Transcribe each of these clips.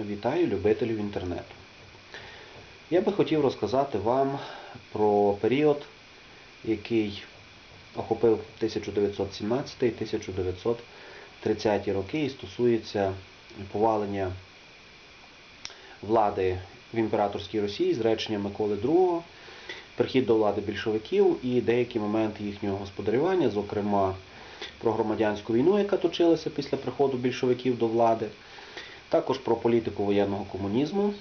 Вітаю любителів інтернету. Я би хотів розказати вам про період, який охопив 1917-1930 роки і стосується повалення влади в імператорській Росії, зречення Миколи II, прихід до влади більшовиків і деякі моменти їхнього господарювання, зокрема про громадянську війну, яка точилася після приходу більшовиків до влади, також про політику воєнного комунізму,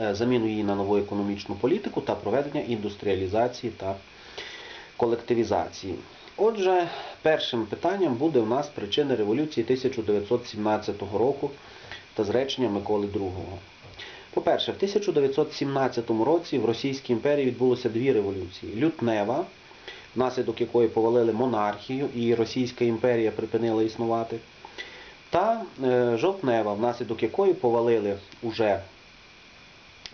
е, заміну її на нову економічну політику та проведення індустріалізації та колективізації. Отже, першим питанням буде у нас причини революції 1917 року та зречення Миколи II. По-перше, в 1917 році в Російській імперії відбулося дві революції: лютнева, внаслідок якої повалили монархію і Російська імперія припинила існувати, та е, жовтнева, внаслідок якої повалили уже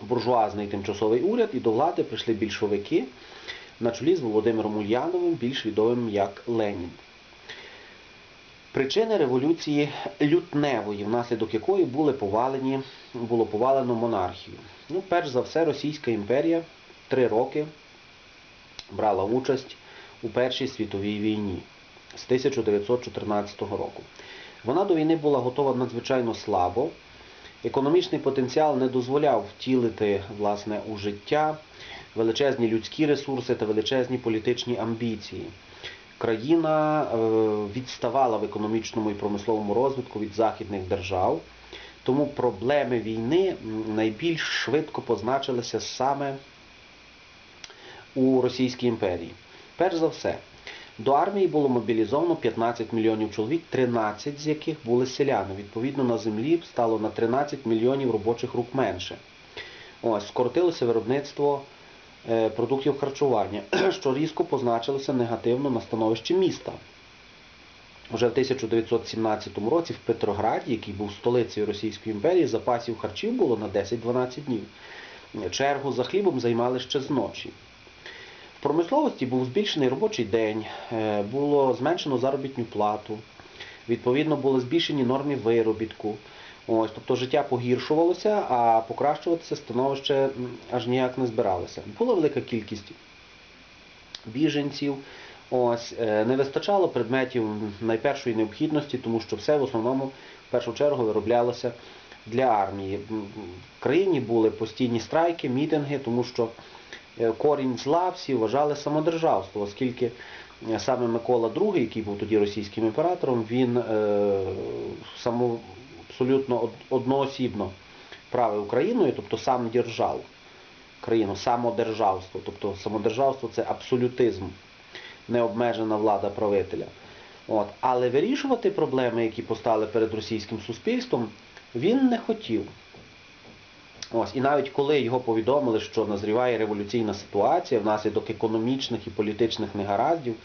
буржуазний тимчасовий уряд і до влади прийшли більшовики на чолі з Володимиром Ульяновим, більш відомим як Ленін. Причини революції лютневої, внаслідок якої були повалені, було повалено монархію. Ну, перш за все, Російська імперія три роки брала участь у Першій світовій війні з 1914 року. Вона до війни була готова надзвичайно слабо. Економічний потенціал не дозволяв втілити власне, у життя величезні людські ресурси та величезні політичні амбіції. Країна е, відставала в економічному і промисловому розвитку від західних держав, тому проблеми війни найбільш швидко позначилися саме у Російській імперії. Перш за все, до армії було мобілізовано 15 мільйонів чоловік, 13 з яких були селяни. Відповідно, на землі стало на 13 мільйонів робочих рук менше. Ось, скоротилося виробництво е, продуктів харчування, що різко позначилося негативно на становищі міста. Уже в 1917 році в Петрограді, який був столицею Російської імперії, запасів харчів було на 10-12 днів. Чергу за хлібом займали ще з ночі. В промисловості був збільшений робочий день, е, було зменшено заробітну плату, відповідно були збільшені норми виробітку. Ось, тобто життя погіршувалося, а покращуватися становище аж ніяк не збиралося. Була велика кількість біженців, ось, е, не вистачало предметів найпершої необхідності, тому що все в основному в першу чергу вироблялося для армії. В країні були постійні страйки, мітинги, тому що корінь зла всі вважали самодержавство, оскільки е, саме Микола II, який був тоді російським імператором, він е, само, абсолютно одноосібно правив Україною, тобто сам держав країну, самодержавство. Тобто самодержавство це абсолютизм, необмежена влада правителя. От. Але вирішувати проблеми, які постали перед російським суспільством, він не хотів. Ось, і навіть коли його повідомили, що назріває революційна ситуація внаслідок економічних і політичних негараздів,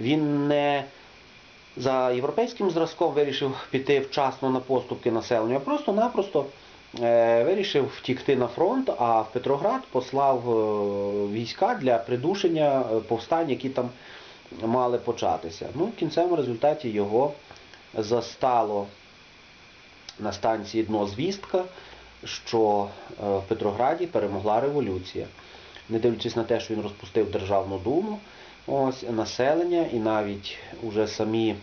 він не за європейським зразком вирішив піти вчасно на поступки населенню, а просто-напросто е, вирішив втікти на фронт, а в Петроград послав е, війська для придушення е, повстань, які там мали початися. Ну, в кінцевому результаті його застало на станції дно звістка, що е, в Петрограді перемогла революція. Не дивлячись на те, що він розпустив Державну думу, ось населення і навіть уже самі,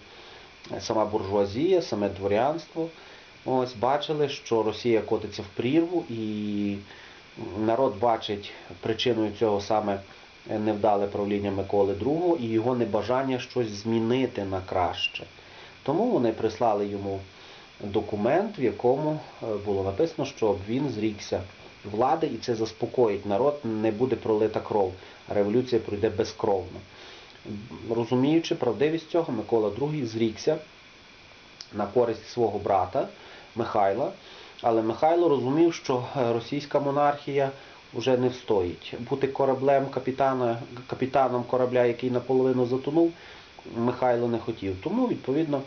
сама буржуазія, саме дворянство, ось бачили, що Росія котиться в прірву, і народ бачить причиною цього саме невдале правління Миколи II і його небажання щось змінити на краще. Тому вони прислали йому документ, в якому е, було написано, щоб він зрікся влади і це заспокоїть народ, не буде пролита кров, а революція пройде безкровно. Розуміючи правдивість цього, Микола II зрікся на користь свого брата Михайла, але Михайло розумів, що е, російська монархія вже не встоїть. Бути кораблем капітана, капітаном корабля, який наполовину затонув, Михайло не хотів. Тому, відповідно,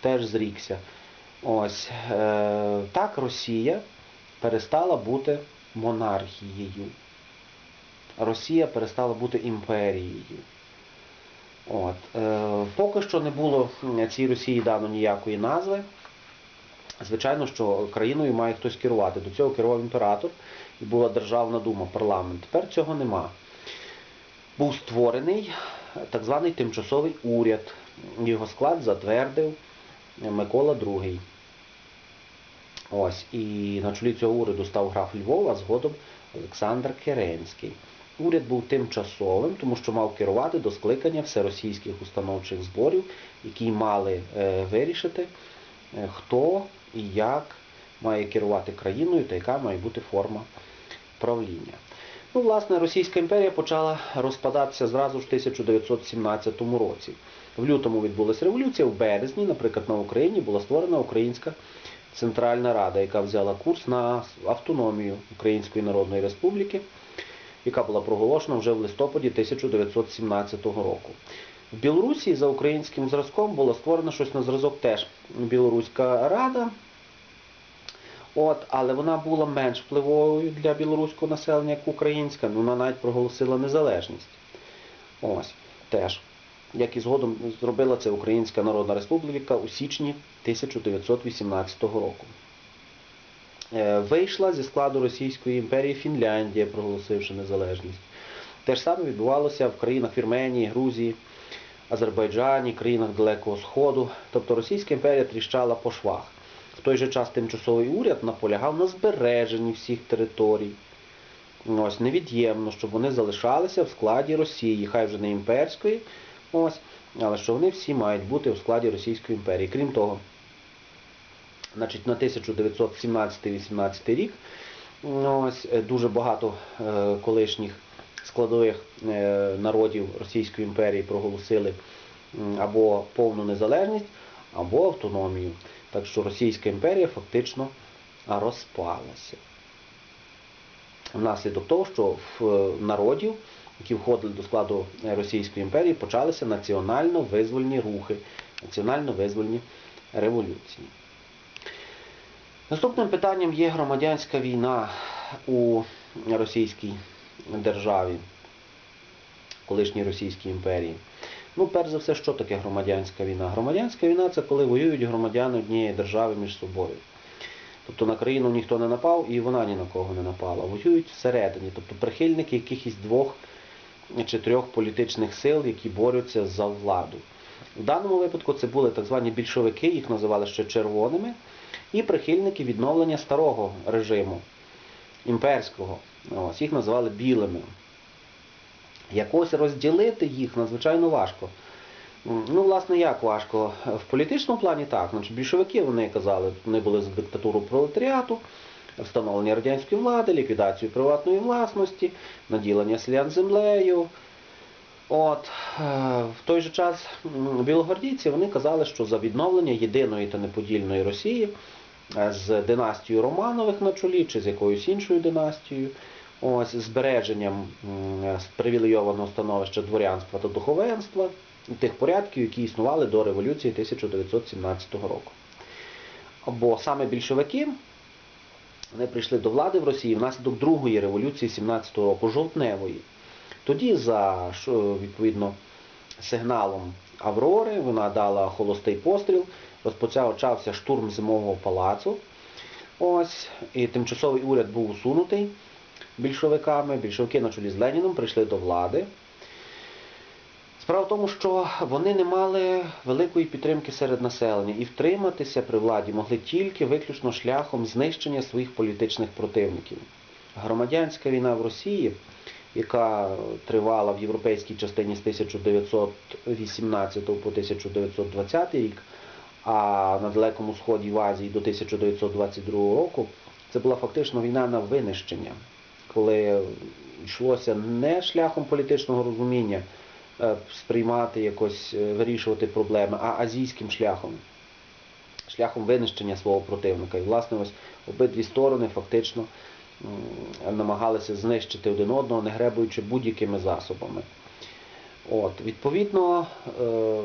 теж зрікся. Ось е, так Росія перестала бути монархією. Росія перестала бути імперією. От. Е, поки що не було цій Росії дано ніякої назви. Звичайно, що країною має хтось керувати. До цього керував імператор і була Державна дума, парламент. Тепер цього нема. Був створений так званий тимчасовий уряд. Його склад затвердив Микола II. Ось, і на чолі цього уряду став граф Львова, згодом Олександр Керенський. Уряд був тимчасовим, тому що мав керувати до скликання всеросійських установчих зборів, які мали е, вирішити, е, хто і як має керувати країною та яка має бути форма правління. Ну, власне, Російська імперія почала розпадатися зразу ж в 1917 році. В лютому відбулася революція, в березні, наприклад, на Україні була створена Українська Центральна Рада, яка взяла курс на автономію Української Народної Республіки, яка була проголошена вже в листопаді 1917 року. В Білорусі за українським зразком було створено щось на зразок теж Білоруська Рада. От, але вона була менш впливовою для білоруського населення, як українська, вона навіть проголосила незалежність. Ось, теж. Як і згодом зробила це Українська Народна Республіка у січні 1918 року. Е, Вийшла зі складу Російської імперії Фінляндія, проголосивши незалежність. Те ж саме відбувалося в країнах Вірменії, Грузії, Азербайджані, країнах Далекого Сходу. Тобто Російська імперія тріщала по швах. В той же час тимчасовий уряд наполягав на збереженні всіх територій. Ось, невід'ємно, щоб вони залишалися в складі Росії, хай вже не імперської, ось, але що вони всі мають бути в складі Російської імперії. Крім того, значить, на 1917-18 рік ось, е, дуже багато е, колишніх складових е, народів Російської імперії проголосили або повну незалежність, або автономію. Так що Російська імперія фактично розпалася. Внаслідок того, що в е, народів, які входили до складу Російської імперії, почалися національно-визвольні рухи, національно-визвольні революції. Наступним питанням є громадянська війна у Російській державі, колишній Російській імперії. Ну, перш за все, що таке громадянська війна? Громадянська війна це коли воюють громадяни однієї держави між собою. Тобто на країну ніхто не напав і вона ні на кого не напала. Воюють всередині, тобто прихильники якихось двох чи трьох політичних сил, які борються за владу. В даному випадку це були так звані більшовики, їх називали ще червоними, і прихильники відновлення старого режиму, імперського. Ось, їх називали білими. Якось розділити їх надзвичайно важко. Ну, власне, як важко? В політичному плані так. Більшовики вони казали, вони були за диктатуру пролетаріату, встановлення радянської влади, ліквідацію приватної власності, наділення селян землею. От, е, в той же час білогвардійці вони казали, що за відновлення єдиної та неподільної Росії е, з династією Романових на чолі чи з якоюсь іншою династією, ось, збереженням привілейованого становища дворянства та духовенства, тих порядків, які існували до революції 1917 року. Бо саме більшовики вони прийшли до влади в Росії внаслідок другої революції 17 року, жовтневої. Тоді за відповідно сигналом Аврори вона дала холостий постріл, розпочався штурм зимового палацу. Ось, і тимчасовий уряд був усунутий більшовиками. Більшовики на чолі з Леніном прийшли до влади. Справа в тому, що вони не мали великої підтримки серед населення і втриматися при владі могли тільки виключно шляхом знищення своїх політичних противників. Громадянська війна в Росії, яка тривала в європейській частині з 1918 по 1920 рік, а на Далекому Сході в Азії до 1922 року, це була фактично війна на винищення, коли йшлося не шляхом політичного розуміння сприймати якось, е, вирішувати проблеми, а азійським шляхом, шляхом винищення свого противника. І, власне, ось обидві сторони фактично намагалися знищити один одного, не гребуючи будь-якими засобами. От, відповідно, е,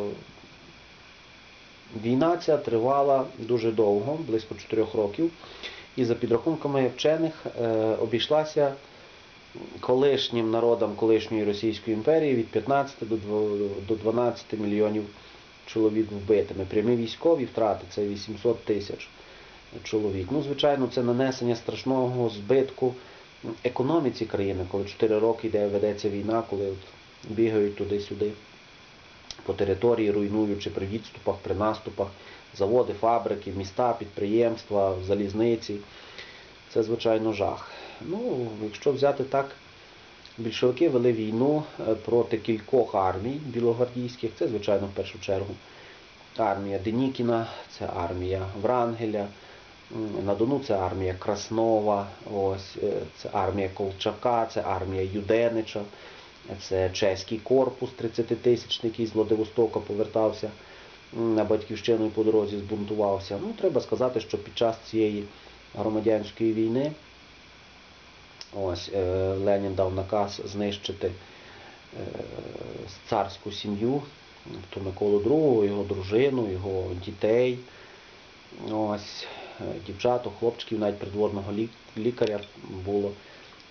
війна ця тривала дуже довго, близько 4 років, і за підрахунками вчених е, обійшлася колишнім народам колишньої Російської імперії від 15 до 12 мільйонів чоловік вбитими. Прямі військові втрати це 800 тисяч чоловік. Ну, звичайно, це нанесення страшного збитку економіці країни, коли 4 роки йде, ведеться війна, коли от бігають туди-сюди по території, руйнуючи при відступах, при наступах, заводи, фабрики, міста, підприємства, залізниці. Це, звичайно, жах. Ну, якщо взяти так, більшовики вели війну е, проти кількох армій білогвардійських, це, звичайно, в першу чергу армія Денікіна, це армія Врангеля, на Дону це армія Краснова, ось, е, це армія Колчака, це армія Юденича, це чеський корпус 30-тисячний, який з Владивостока повертався на батьківщину і по дорозі збунтувався. Ну, треба сказати, що під час цієї громадянської війни ось, е, Ленін дав наказ знищити е, царську сім'ю, то Миколу II, його дружину, його дітей, ось, е, дівчаток, хлопчиків, навіть придворного лікаря було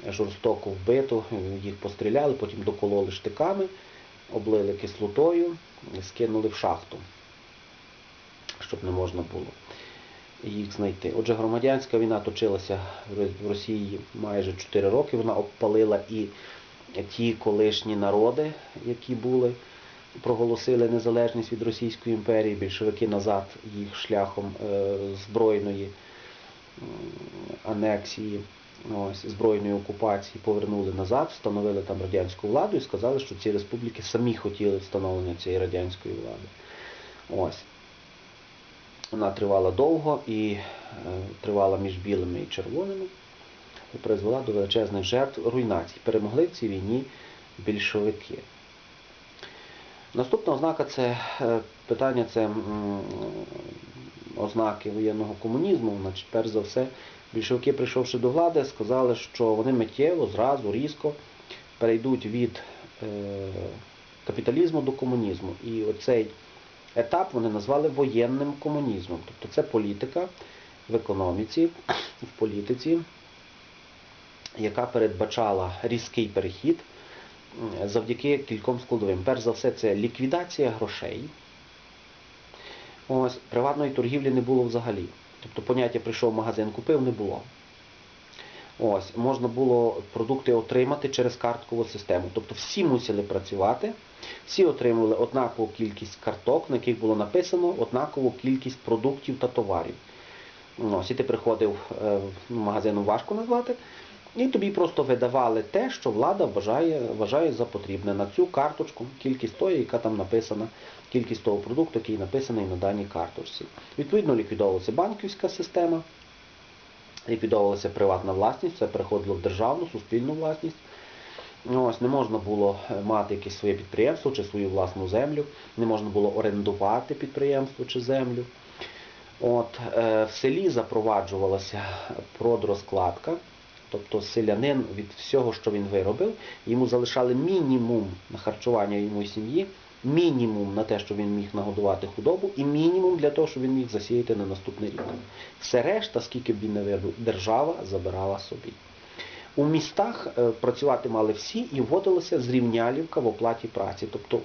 жорстоко вбито, їх постріляли, потім докололи штиками, облили кислотою, скинули в шахту, щоб не можна було їх знайти. Отже, громадянська війна точилася в Росії майже 4 роки. Вона обпалила і ті колишні народи, які були, проголосили незалежність від Російської імперії, більшовики назад їх шляхом е, збройної анексії, ось, збройної окупації повернули назад, встановили там радянську владу і сказали, що ці республіки самі хотіли встановлення цієї радянської влади. Ось. Вона тривала довго і е, тривала між білими і червоними і призвела до величезних жертв руйнацій. Перемогли в цій війні більшовики. Наступна ознака це е, питання це ознаки воєнного комунізму. Значить, перш за все, більшовики, прийшовши до влади, сказали, що вони миттєво, зразу, різко перейдуть від е, капіталізму до комунізму. І оцей етап вони назвали воєнним комунізмом. Тобто це політика в економіці, в політиці, яка передбачала різкий перехід завдяки кільком складовим. Перш за все, це ліквідація грошей. Ось, приватної торгівлі не було взагалі. Тобто поняття прийшов в магазин, купив, не було. Ось, можна було продукти отримати через карткову систему. Тобто всі мусили працювати, всі отримували однакову кількість карток, на яких було написано однакову кількість продуктів та товарів. Ось, і ти приходив е, в магазин важко назвати, і тобі просто видавали те, що влада вважає, вважає за потрібне на цю карточку, кількість тої, яка там написана, кількість того продукту, який написаний на даній карточці. Відповідно, ліквідовувалася банківська система, ліквідовувалася приватна власність, це переходило в державну, суспільну власність. Ось, не можна було е, мати якесь своє підприємство чи свою власну землю, не можна було орендувати підприємство чи землю. От, е, в селі запроваджувалася продрозкладка, тобто селянин від всього, що він виробив, йому залишали мінімум на харчування йому сім'ї, мінімум на те, щоб він міг нагодувати худобу, і мінімум для того, щоб він міг засіяти на наступний рік. Все решта, скільки б він не виробив, держава забирала собі. У містах е, працювати мали всі і вводилася зрівнялівка в оплаті праці. Тобто,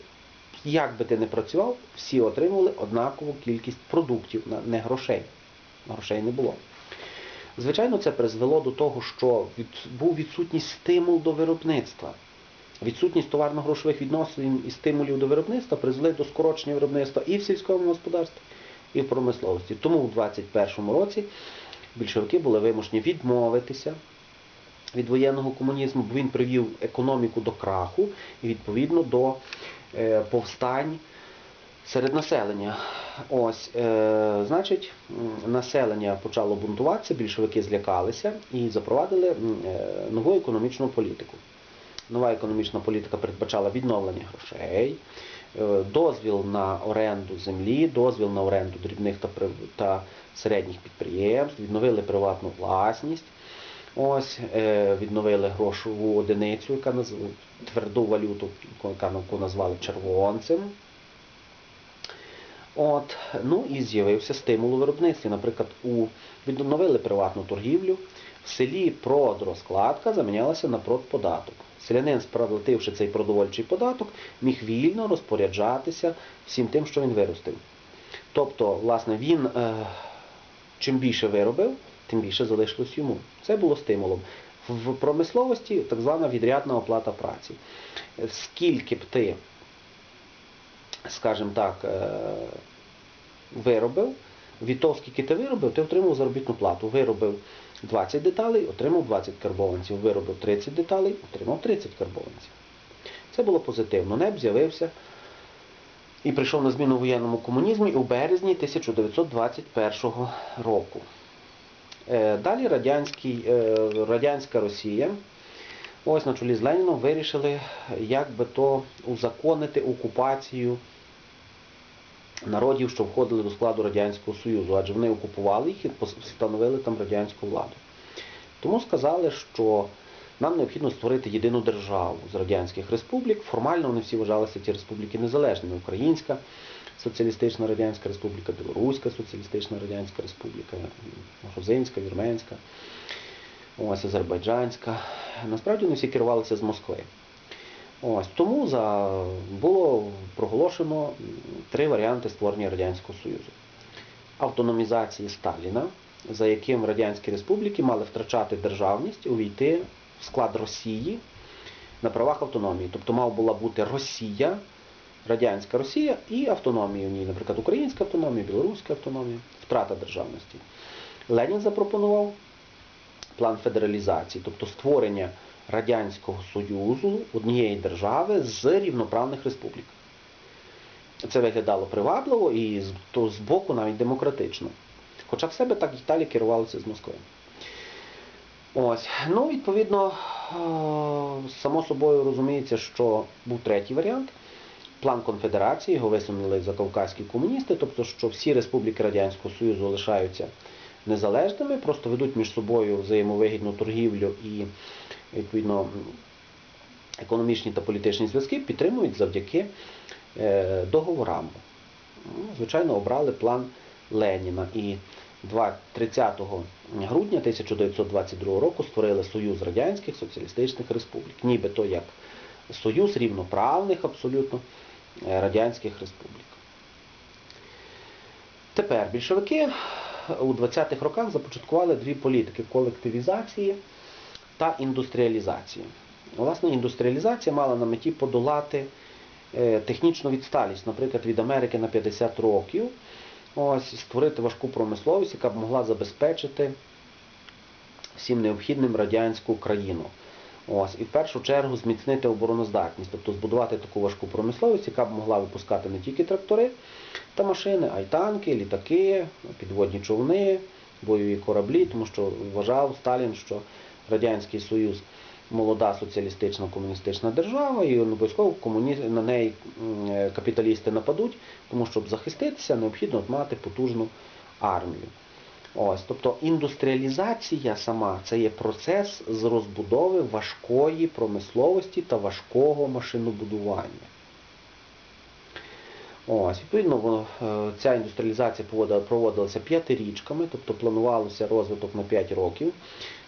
як би ти не працював, всі отримували однакову кількість продуктів, не грошей. Грошей не було. Звичайно, це призвело до того, що від, був відсутність стимул до виробництва. Відсутність товарно-грошових відносин і стимулів до виробництва призвели до скорочення виробництва і в сільському господарстві, і в промисловості. Тому у 2021 році більшовики були вимушені відмовитися від воєнного комунізму, бо він привів економіку до краху і відповідно до е, повстань серед населення. Ось, е, значить, населення почало бунтуватися, більшовики злякалися і запровадили е, нову економічну політику. Нова економічна політика передбачала відновлення грошей, е, дозвіл на оренду землі, дозвіл на оренду дрібних та, середніх підприємств, відновили приватну власність. Ось е, відновили грошову одиницю, яка наз... тверду валюту, яку назвали червонцем. От, ну і з'явився стимул у виробництві. Наприклад, у відновили приватну торгівлю. В селі продрозкладка замінялася на продподаток. Селянин, сплативши цей продовольчий податок, міг вільно розпоряджатися всім тим, що він виростив. Тобто, власне, він е, чим більше виробив, тим більше залишилось йому. Це було стимулом. В промисловості так звана відрядна оплата праці. Скільки б ти, скажімо так, е, виробив, від того, скільки ти виробив, ти отримав заробітну плату. Виробив 20 деталей, отримав 20 карбованців. Виробив 30 деталей, отримав 30 карбованців. Це було позитивно. НЕП з'явився і прийшов на зміну воєнному комунізмі у березні 1921 року. Е, Далі е, радянська Росія, ось на чолі з Леніном, вирішили, як би то узаконити окупацію народів, що входили до складу Радянського Союзу, адже вони окупували їх і встановили там радянську владу. Тому сказали, що нам необхідно створити єдину державу з радянських республік. Формально вони всі вважалися ті республіки незалежними. Українська Соціалістична Радянська Республіка, Білоруська Соціалістична Радянська Республіка, Грузинська, Вірменська, Азербайджанська. Насправді вони всі керувалися з Москви. Ось тому за було проголошено три варіанти створення Радянського Союзу. Автономізації Сталіна, за яким Радянські республіки мали втрачати державність, увійти в склад Росії на правах автономії. Тобто мав була бути Росія, Радянська Росія і автономія в ній, наприклад, Українська автономія, Білоруська автономія, втрата державності. Ленін запропонував план федералізації, тобто створення Радянського Союзу, однієї держави з рівноправних республік. Це виглядало привабливо і то з боку навіть демократично. Хоча в себе так Італія керувалася з Москви. Ось. Ну, відповідно, е, само собою розуміється, що був третій варіант. План конфедерації, його висунули закавказькі комуністи, тобто, що всі республіки Радянського Союзу лишаються незалежними, просто ведуть між собою взаємовигідну торгівлю і, відповідно, економічні та політичні зв'язки підтримують завдяки е, договорам. Ну, Звичайно, обрали план Леніна і 30 грудня 1922 року створили Союз Радянських Соціалістичних Республік, нібито як союз рівноправних абсолютно е, радянських республік. Тепер більшовики у 20-х роках започаткували дві політики колективізації та індустріалізації. Власне, індустріалізація мала на меті подолати е, технічну відсталість, наприклад, від Америки на 50 років, ось, створити важку промисловість, яка б могла забезпечити всім необхідним радянську країну. Ось, і в першу чергу зміцнити обороноздатність, тобто збудувати таку важку промисловість, яка б могла випускати не тільки трактори та машини, а й танки, літаки, підводні човни, бойові кораблі, тому що вважав Сталін, що Радянський Союз молода соціалістична комуністична держава, і обов'язково комуні... на неї е, капіталісти нападуть, тому щоб захиститися, необхідно мати потужну армію. Ось, тобто індустріалізація сама це є процес з розбудови важкої промисловості та важкого машинобудування. Ось, відповідно, е, ця індустріалізація проводилася п'ятирічками, тобто планувалося розвиток на 5 років,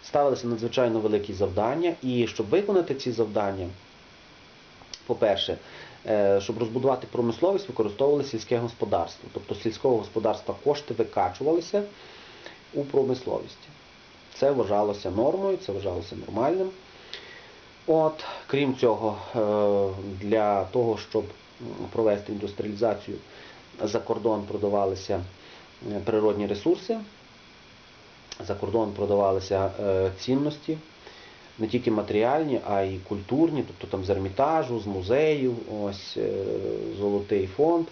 ставилися надзвичайно великі завдання, і щоб виконати ці завдання, по-перше, е, щоб розбудувати промисловість, використовували сільське господарство. Тобто сільського господарства кошти викачувалися у промисловісті. Це вважалося нормою, це вважалося нормальним. От, крім цього, е, для того, щоб провести індустріалізацію, за кордон продавалися е, природні ресурси, за кордон продавалися е, цінності, не тільки матеріальні, а й культурні, тобто там з Ермітажу, з музеїв, ось е, золотий фонд,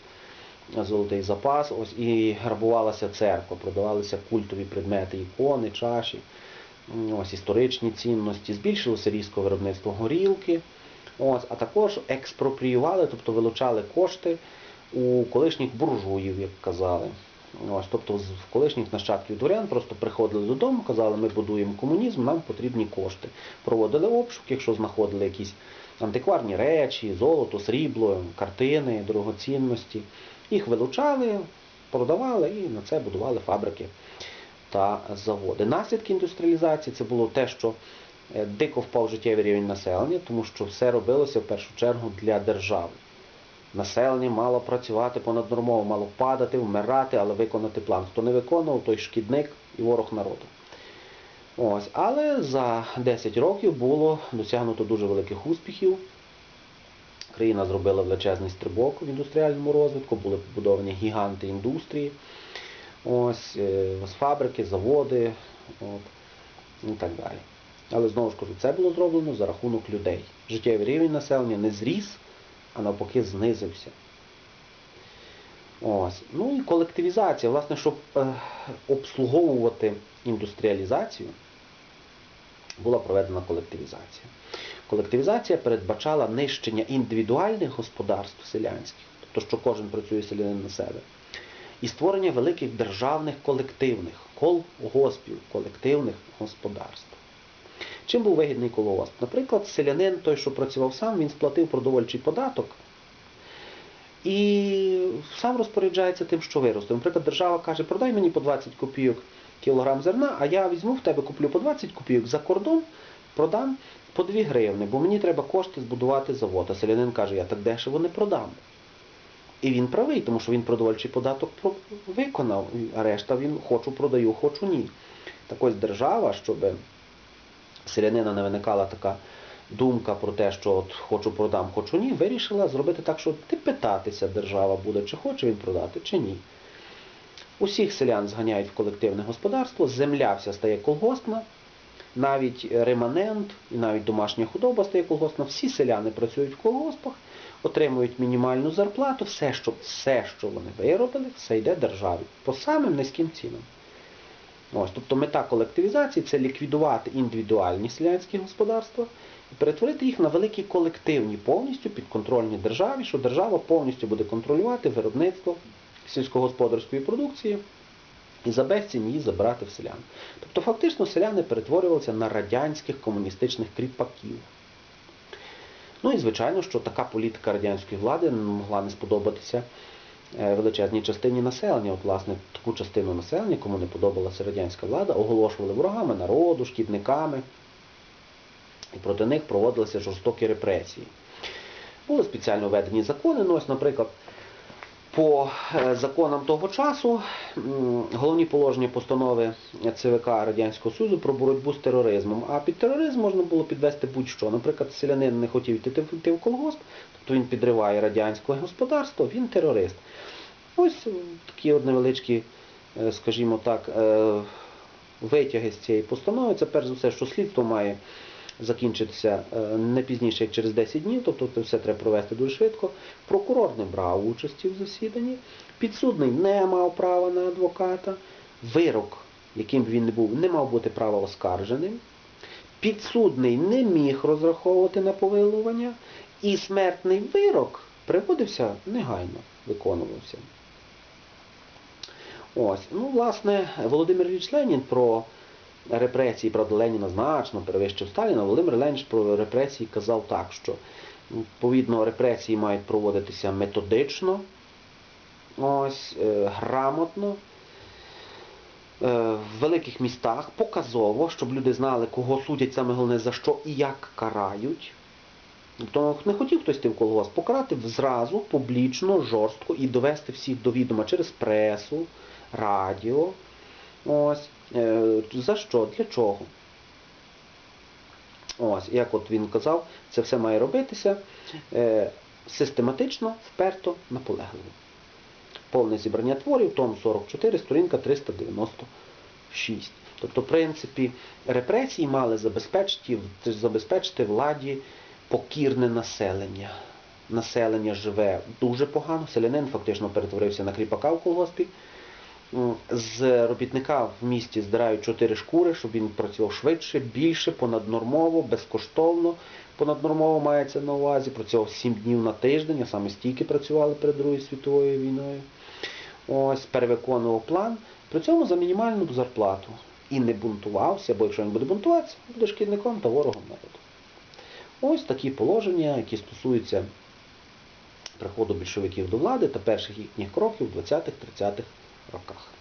золотий запас, ось і грабувалася церква, продавалися культові предмети, ікони, чаші, ось історичні цінності, збільшилося різко виробництво горілки, ось, а також експропріювали, тобто вилучали кошти у колишніх буржуїв, як казали. Ось, тобто з колишніх нащадків дворян просто приходили додому, казали, ми будуємо комунізм, нам потрібні кошти. Проводили обшук, якщо знаходили якісь антикварні речі, золото, срібло, картини, дорогоцінності. Їх вилучали, продавали і на це будували фабрики та заводи. Наслідки індустріалізації це було те, що е, дико впав життєвий рівень населення, тому що все робилося в першу чергу для держави. Населення мало працювати понаднормово, мало падати, вмирати, але виконати план. Хто не виконував, той шкідник і ворог народу. Ось. Але за 10 років було досягнуто дуже великих успіхів. Країна зробила величезний стрибок в індустріальному розвитку, були побудовані гіганти індустрії, ось, е, ось фабрики, заводи от, і так далі. Але знову ж кажу, це було зроблено за рахунок людей. Життєвий рівень населення не зріс, а навпаки знизився. Ось. Ну і колективізація. Власне, щоб е, обслуговувати індустріалізацію, була проведена колективізація. Колективізація передбачала нищення індивідуальних господарств селянських, тобто що кожен працює селянин на себе, і створення великих державних колективних колгоспів, колективних господарств. Чим був вигідний колгосп? Наприклад, селянин, той, що працював сам, він сплатив продовольчий податок і сам розпоряджається тим, що виросте. Наприклад, держава каже, продай мені по 20 копійок кілограм зерна, а я візьму в тебе, куплю по 20 копійок за кордон, продам по 2 гривни, бо мені треба кошти збудувати завод. А селянин каже, я так дешево не продам. І він правий, тому що він продовольчий податок виконав, а решта він хочу продаю, хочу ні. Так ось держава, щоб селянина не виникала така думка про те, що от хочу продам, хочу ні, вирішила зробити так, що ти питатися держава буде, чи хоче він продати, чи ні. Усіх селян зганяють в колективне господарство, земля вся стає колгоспна, навіть реманент і навіть домашня худоба стає колгоспна. Всі селяни працюють в колгоспах, отримують мінімальну зарплату, все, що, все, що вони виробили, все йде державі по самим низьким цінам. Ось, тобто мета колективізації це ліквідувати індивідуальні селянські господарства і перетворити їх на великі колективні, повністю підконтрольні державі, що держава повністю буде контролювати виробництво сільськогосподарської продукції і за безцінь її забирати в селян. Тобто фактично селяни перетворювалися на радянських комуністичних кріпаків. Ну і звичайно, що така політика радянської влади не могла не сподобатися величезній частині населення. От, власне, таку частину населення, кому не подобалася радянська влада, оголошували ворогами народу, шкідниками, і проти них проводилися жорстокі репресії. Були спеціально введені закони, ну ось, наприклад, по е, законам того часу головні положення постанови ЦВК Радянського Союзу про боротьбу з тероризмом. А під тероризм можна було підвести будь-що. Наприклад, селянин не хотів йти в- колгосп, тобто він підриває радянське господарство, він терорист. Ось такі невеличкі, е, скажімо так, е, витяги з цієї постанови. Це перш за все, що слідство має закінчитися е, не пізніше, як через 10 днів, тобто це все треба провести дуже швидко. Прокурор не брав участі в засіданні, підсудний не мав права на адвоката, вирок, яким він не був, не мав бути права оскарженим, підсудний не міг розраховувати на повилування, і смертний вирок приводився негайно, виконувався. Ось, ну, власне, Володимир Ілліч Ленін про репресії, правда, Леніна значно перевищив Сталіна. Володимир Леніч про репресії казав так, що відповідно репресії мають проводитися методично, ось, е, грамотно, е, в великих містах, показово, щоб люди знали, кого судять саме головне за що і як карають. Тобто не хотів хтось йти в колгосп, покарати зразу, публічно, жорстко і довести всіх до відома через пресу, радіо. Ось. Е, За що? Для чого? Ось, як от він казав, це все має робитися е, систематично, вперто, наполегливо. Повне зібрання творів, том 44, сторінка 396. Тобто, в принципі, репресії мали забезпечити, забезпечити владі покірне населення. Населення живе дуже погано. Селянин фактично перетворився на кріпака в колгоспі. З робітника в місті здирають чотири шкури, щоб він працював швидше, більше, понаднормово, безкоштовно. Понаднормово мається на увазі. Працював 7 днів на тиждень, а саме стільки працювали перед Другою світовою війною. Ось, перевиконував план, при цьому за мінімальну зарплату. І не бунтувався, бо якщо він буде бунтуватися, буде шкідником та ворогом народу. Ось такі положення, які стосуються приходу більшовиків до влади та перших їхніх кроків в 20-30-х роках.